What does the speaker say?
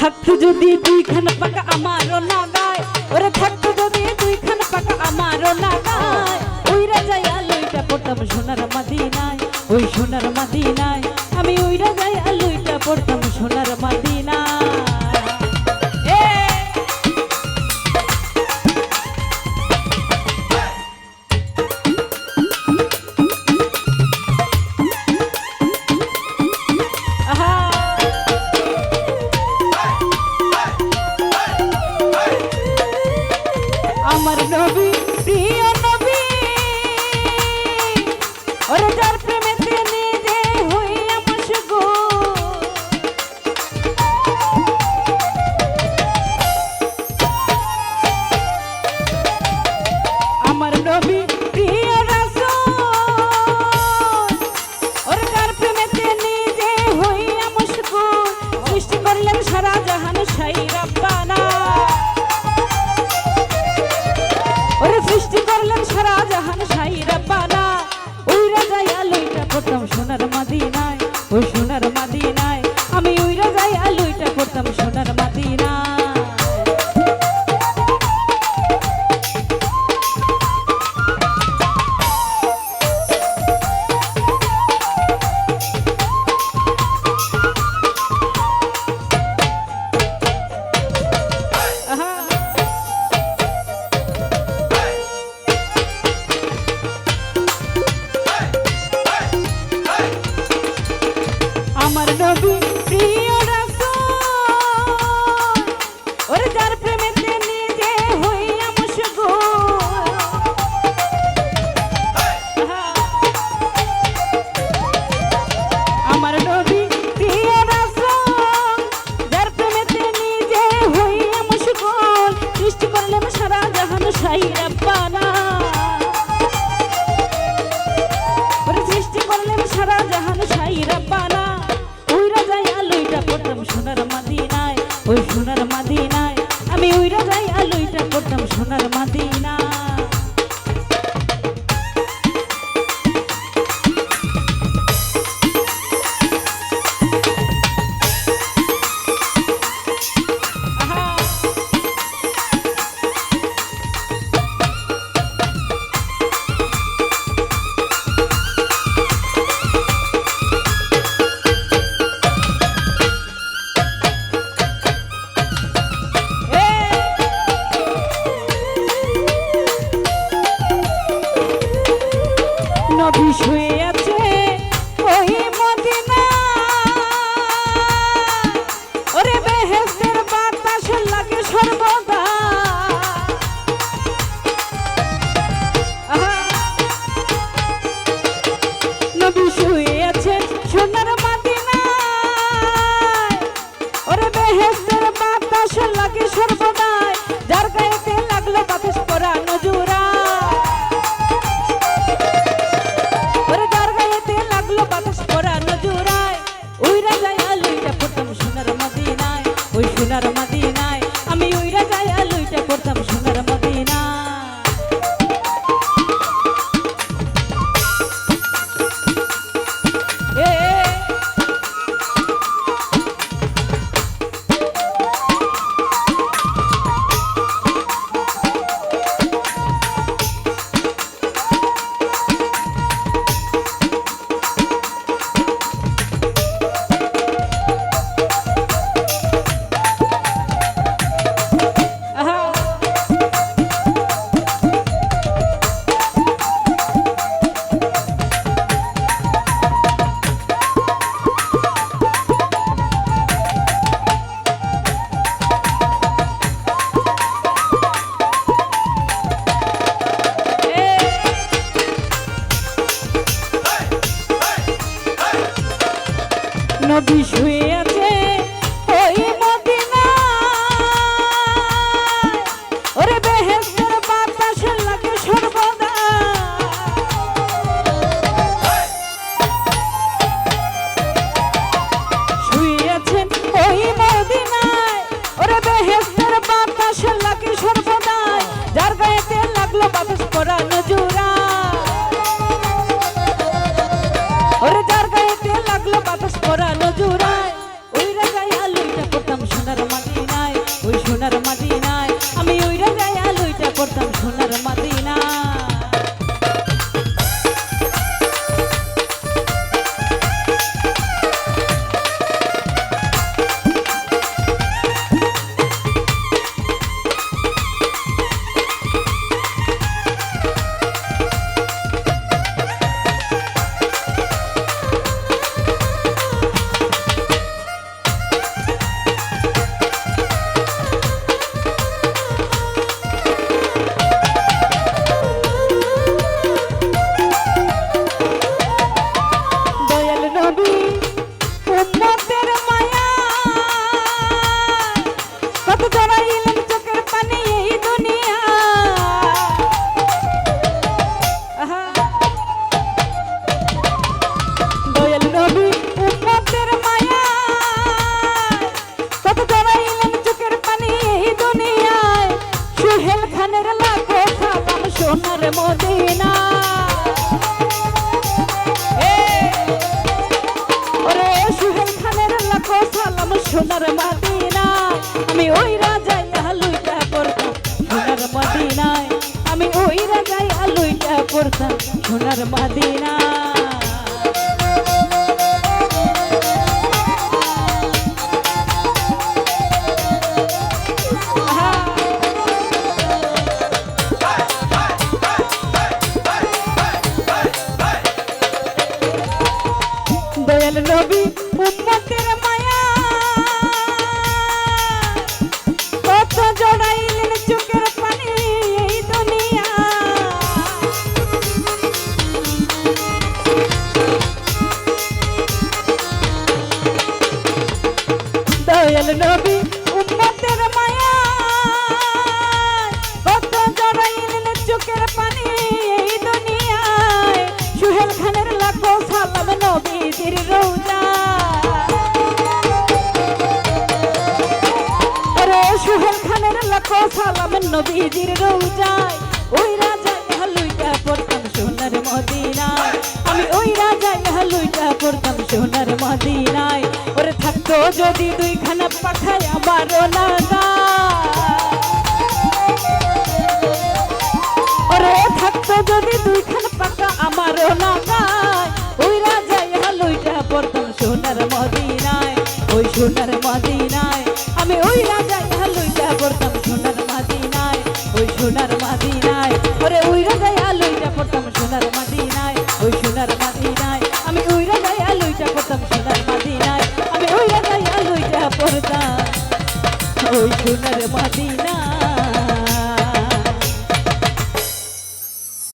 থাকতো যদি দুইখান পাকা আমারও না গায় ওরে থাকতো যদি দুইখান পাকা আমারও না গায় ওই রাজাই আলুইটা পড়তাম সোনার মাদিনায়। ওই সোনার মাদিনায় আমি ওই রাজাই আলুইটা পড়তাম সোনার মাদিনায়। সারা জাহান সাই রব্বানা। ওরে সৃষ্টি করলেন সারা জাহান সাই রব্বানা। মাদিনায়। আমি উইরা যাই আলুইটা করতাম সোনার মাদিনা নবী শুয়ে আছে ওই মদিনা। ওরে বেহেস্তের বাতাস লাগে সর্বত সোনার মদিনা। ওরে সুহেল খানের লাখো সালাম সোনার মদিনা। আমি ওই রাজাই আলুইটা পড়তাম সোনার মদিনায়। আমি ওই রাজাই আলুইটা পড়তাম সোনার মদিনা নবী নবীজির রোজায়। ওই রাজা হালুইটা পড়তাম সোনার মদিনায়। আমি ওই রাজা হালুইটা সোনার মদিনায়। ওরে থাকতো যদি দুইখানা পাখায় আমারও ওরে থাকতো যদি দুইখান পাকা আমারও না সোনার মদিনায়। আমি ওই রাজা হালুইটা পড়তাম সোনার নাই ওই সোনার মদিনায়। ওরে ওই রাজা হালুইটা পড়তাম সোনার নাই ওই সোনার নাই আমি ওই রাজা হালুইটা পড়তাম সোনার নাই আমি ওই রাজা হালুইটা পড়তাম। ওই সোনার মদিনায়।